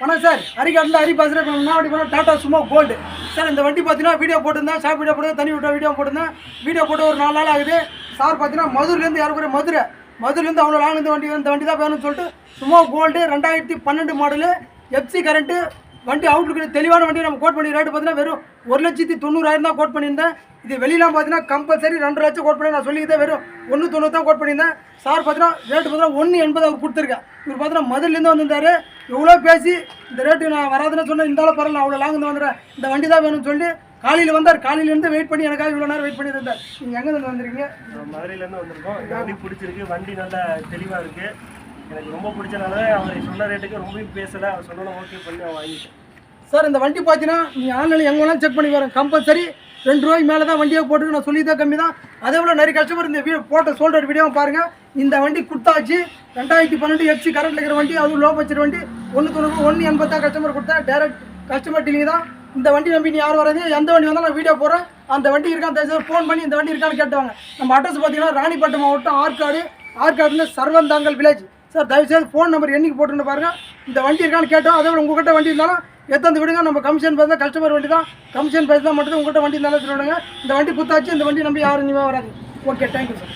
வணக்கம் சார். ஹரிகாட்டில் அரி பேசுகிறேன் இப்போ என்ன டாட்டா போனால் சுமோ கோல்டு சார் இந்த வண்டி பார்த்தீங்கன்னா வீடியோ போட்டிருந்தேன். சார் வீடியோ போட்டு தனி விட்ட வீடியோ போட்டிருந்தேன். வீடியோ போட்டு ஒரு நாலு நாள் ஆகுது. சார் பார்த்தீங்கன்னா மதுரைலேருந்து யாருக்குரிய மதுரை. மதுரைலேருந்து அவ்வளோ லாங் இந்த வண்டி இந்த வண்டி தான் வேணும்னு சொல்லிட்டு சுமோ கோல்டு ரெண்டாயிரத்தி பன்னெண்டு மாடலு எஃப்சி கரண்ட்டு வண்டி அவுட்லுக்கு தெளிவான வண்டி நம்ம கோட் பண்ணி ரேட்டு பார்த்தீங்கன்னா வெறும் ஒரு லட்சத்தி தொண்ணூறாயிரம் தான் கோட் பண்ணியிருந்தேன். இது வெளியெலாம் பார்த்தீங்கன்னா கம்பல்சரி ரெண்டு லட்சம் கோட் பண்ணி நான் சொல்லிக்கிட்டே வெறும் ஒன்று தொண்ணூறு தான் கோட் பண்ணியிருந்தேன். சார் பார்த்தீங்கன்னா ரேட்டு பார்த்தீங்கன்னா ஒன்று எண்பது அவர் கொடுத்துருக்கேன் இவர் பார்த்தீங்கன்னா மதுரிலேருந்து வந்திருந்தாரு. எவ்வளோ பேசி இந்த ரேட்டு நான் வராதுன்னு சொன்னேன். அளவு பரவாயில்ல அவ்வளோ லாங் இருந்து வந்துடுறேன் இந்த வண்டி தான் வேணும்னு சொல்லி காலையில் வந்தார். காலையிலேருந்து வெயிட் பண்ணி எனக்காக இவ்வளோ நேரம் வெயிட் பண்ணிட்டு இருந்தார். நீங்கள் எங்கே இருந்து வந்திருக்கீங்க? மதுரையிலேருந்து வந்திருக்கோம். வண்டி பிடிச்சிருக்கு. வண்டி நல்லா தெளிவாக இருக்குது எனக்கு ரொம்ப பிடிச்சனால அவர் சொன்ன ரேட்டுக்கு ரொம்ப பேசலை. அவர் சொன்னதை ஓகே பண்ணி அவன் வாங்கிட்டேன். சார் இந்த வண்டி பார்த்தீங்கன்னா நீங்கள் ஆன்லைனில் எங்கே வேணாலும் செக் பண்ணி வரேன் கம்பல்சரி ரெண்டு ரூபாய்க்கு மேலே தான் வண்டியை போட்டு நான் சொல்லி தான் கம்மி தான் அதே போல் நிறைய கஸ்டமர் இந்த வீடியோ போட்ட சொல்கிற வீடியோவை பாருங்கள் இந்த வண்டி கொடுத்தாச்சு. ரெண்டாயிரத்தி பன்னெண்டு எஃப்சி கரண்ட் இருக்கிற வண்டி அதுவும் லோ பட்ஜெட் வண்டி. ஒன்று தொண்ணூறு ஒன்று எண்பது கஸ்டமர் கொடுத்தேன் டேரக்ட் கஸ்டமர் டீலிங் தான். இந்த வண்டி நம்பி நீ யார் வராது எந்த வண்டி வந்தாலும் நான் வீடியோ போடுறேன். அந்த வண்டி இருக்கான்னு தயவுசெய்து ஃபோன் பண்ணி இந்த வண்டி இருக்கான்னு கேட்டுவாங்க. நம்ம அட்ரஸ் பார்த்தீங்கன்னா ராணிப்பட்டம் மாவட்டம் ஆற்காடு. ஆற்காடுன்னு சர்வந்தாங்கல் வில்லேஜ் சார் தயவுசெய்து ஃபோன் நம்பர் என்னைக்கு போட்டுன்னு பாருங்கள் இந்த வண்டி இருக்கான்னு கேட்டோம். அதே போல் உங்ககிட்ட வண்டி இருந்தாலும் எத்தந்து விடுங்க நம்ம கமிஷன் பேச கஸ்டமர் வண்டி தான் கமிஷன் பேச தான் மட்டும் உங்கள்கிட்ட வண்டி நல்லா விடுங்க இந்த வண்டி புத்தாச்சு இந்த வண்டி நம்பி யாரும் இனிமே வராது. Okay thank you sir